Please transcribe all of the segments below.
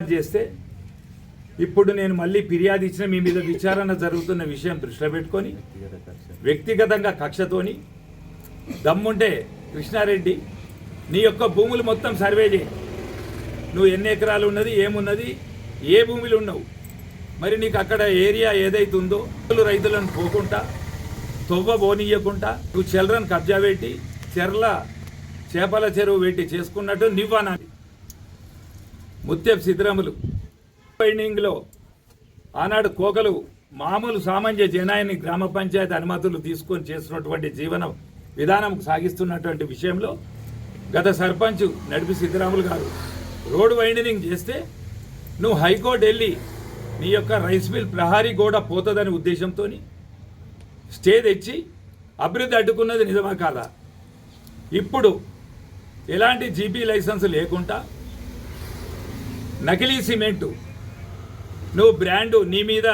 చేస్తే ఇప్పుడు నేను మళ్ళీ ఫిర్యాదు ఇచ్చిన మీ మీద విచారణ జరుగుతున్న విషయం దృష్టిలో పెట్టుకొని వ్యక్తిగతంగా కక్షతోని దమ్ముంటే కృష్ణారెడ్డి నీ యొక్క భూములు మొత్తం సర్వే చేయి. నువ్వు ఎన్ని ఎకరాలు ఉన్నది ఏమున్నది ఏ భూమిలో ఉన్నావు? మరి నీకు అక్కడ ఏరియా ఏదైతే ఉందో రైతులను పోకుండా తొవ్వ పోనీయకుండా నువ్వు చెల్లరని కబ్జా పెట్టి చెర్ల చేపల చెరువు పెట్టి చేసుకున్నట్టు నివ్వనాలి ముత్యపు శిథిరములు పైనింగ్లో ఆనాడు కోకలు మామూలు సామాన్య జనాయని గ్రామ పంచాయతీ అనుమతులు తీసుకొని చేస్తున్నటువంటి జీవన విధానం సాగిస్తున్నటువంటి విషయంలో గత సర్పంచ్ నడిపి సిద్ధరాములు గారు రోడ్డు వైండనింగ్ చేస్తే నువ్వు హైకోర్టు వెళ్ళి నీ యొక్క రైస్ మిల్ ప్రహారీ గోడ పోతుందనే ఉద్దేశంతో స్టే తెచ్చి అభివృద్ధి అడ్డుకున్నది నిజమా కాదా? ఇప్పుడు ఎలాంటి జీపీ లైసెన్స్ లేకుండా నకిలీ సిమెంటు. నువ్వు బ్రాండు నీ మీద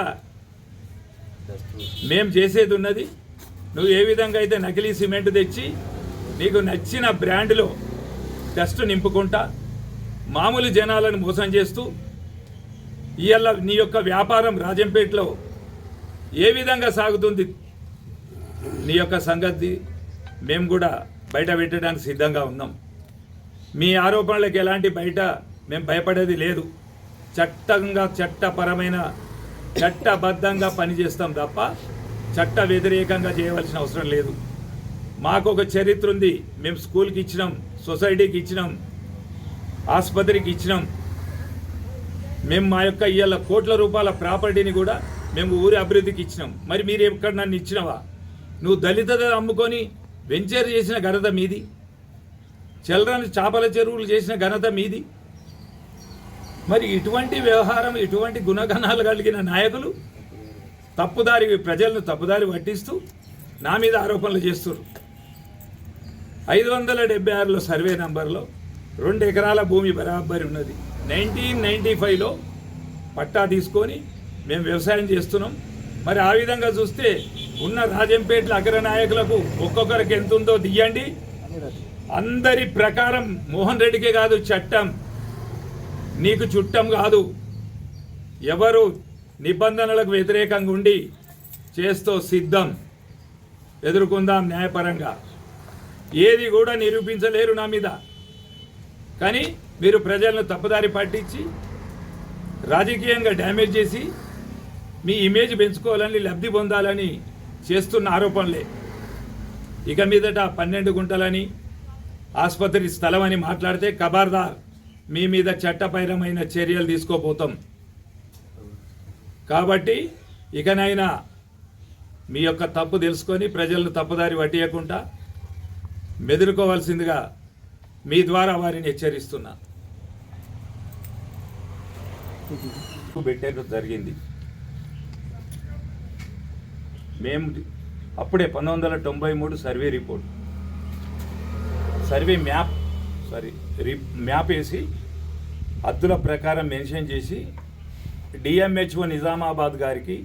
మేము చేసేది ఉన్నది నువ్వు ఏ విధంగా అయితే నకిలీ సిమెంట్ తెచ్చి నీకు నచ్చిన బ్రాండ్లో డస్ట్ నింపుకుంటా మామూలు జనాలను మోసం చేస్తూ ఇవాళ నీ యొక్క వ్యాపారం రాజంపేటలో ఏ విధంగా సాగుతుంది? నీ యొక్క సంగతి మేము కూడా బయట పెట్టడానికి సిద్ధంగా ఉన్నాం. మీ ఆరోపణలకు ఎలాంటి బయట మేము భయపడేది లేదు. చట్టంగా చట్టపరమైన చట్టబద్ధంగా పనిచేస్తాం తప్ప చట్ట వ్యతిరేకంగా చేయవలసిన అవసరం లేదు. మాకు ఒక చరిత్ర ఉంది. మేము స్కూల్కి ఇచ్చినాం సొసైటీకి ఇచ్చినాం ఆసుపత్రికి ఇచ్చినాం. మేము మా యొక్క ఇవాళ కోట్ల రూపాయల ప్రాపర్టీని కూడా మేము ఊరి అభివృద్ధికి ఇచ్చినాం. మరి మీరు ఎక్కడ నన్ను ఇచ్చినావా? నువ్వు దళిత అమ్ముకొని వెంచర్ చేసిన ఘనత మీది. చెల్లరని చేపల చెరువులు చేసిన ఘనత మీది. మరి ఇటువంటి వ్యవహారం ఇటువంటి గుణగణాలు కలిగిన నాయకులు తప్పుదారి ప్రజలను తప్పుదారి పట్టిస్తూ నా మీద ఆరోపణలు చేస్తున్నారు ఐదు వందల డెబ్బై ఆరులో సర్వే నంబర్లో రెండు ఎకరాల భూమి బరాబరి ఉన్నది. నైన్టీన్ నైంటీ ఫైవ్లో పట్టా తీసుకొని మేము వ్యవసాయం చేస్తున్నాం. మరి ఆ విధంగా చూస్తే ఉన్న రాజంపేటల అగ్ర నాయకులకు ఒక్కొక్కరికి ఎంత ఉందో దియ్యండి అందరి ప్రకారం మోహన్ రెడ్డికే కాదు చట్టం. నీకు చుట్టం కాదు. ఎవరు నిబంధనలకు వ్యతిరేకంగా ఉండి చేస్తూ సిద్ధం. ఎదుర్కొందాం న్యాయపరంగా. ఏది కూడా నిరూపించలేరు నా మీద. కానీ మీరు ప్రజలను తప్పుదారి పట్టించి రాజకీయంగా డ్యామేజ్ చేసి మీ ఇమేజ్ పెంచుకోవాలని లబ్ధి పొందాలని చేస్తున్న ఆరోపణలే. ఇక మీదట పన్నెండు గుంటలని ఆసుపత్రి స్థలం అని మాట్లాడితే కబార్దార్. మీ మీద చట్టపరమైన చర్యలు తీసుకోపోతాం. కాబట్టి ఇకనైనా మీ యొక్క తప్పు తెలుసుకొని ప్రజలను తప్పుదారి పట్టియకుండా మెదులుకోవాల్సిందిగా మీ ద్వారా వారిని హెచ్చరిస్తున్నా. పెట్టేది జరిగింది. మేము అప్పుడే పంతొమ్మిది వందల తొంభై మూడు survey report. Survey map sorry re map వేసి హద్దుల ప్రకారం మెన్షన్ చేసి డిఎంహెచ్ఓ నిజామాబాద్ గారికి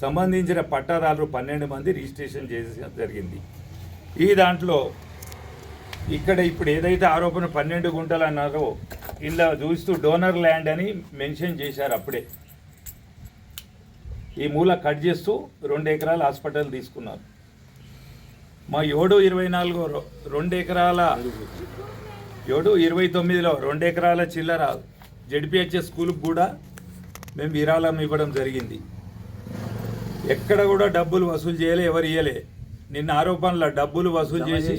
సంబంధించిన పట్టాదారులు పన్నెండు మంది రిజిస్ట్రేషన్ చేసి జరిగింది. ఈ దాంట్లో ఇక్కడ ఇప్పుడు ఏదైతే ఆరోపణ పన్నెండు గుంటలు అన్నారో ఇలా చూస్తూ డోనర్ ల్యాండ్ అని మెన్షన్ చేశారు అప్పుడే. ఈ మూల కట్ చేస్తూ రెండు ఎకరాల హాస్పిటల్ తీసుకున్నారు. మా ఏడు ఇరవై నాలుగు రొ- రెండు ఎకరాల ఏడు ఇరవై తొమ్మిదిలో రెండు ఎకరాల చిల్లర జడ్పిహెచ్ఎస్ స్కూల్కి కూడా మేము విరాళం ఇవ్వడం జరిగింది. ఎక్కడ కూడా డబ్బులు వసూలు చేయలే ఎవరు ఇయ్యలే. నిన్న ఆరోపణల డబ్బులు వసూలు చేసి.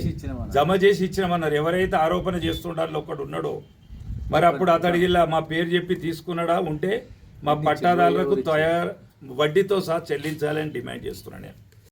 జమ చేసి ఇచ్చినామన్నారు. ఎవరైతే ఆరోపణ చేస్తుండాలో ఒకడు ఉన్నాడో. మరి అప్పుడు అతడికి మా పేరు చెప్పి తీసుకున్నాడా ఉంటే మా పట్టాదారులకు తయారు వడ్డీతో సహా చెల్లించాలని డిమాండ్ చేస్తున్నాను నేను.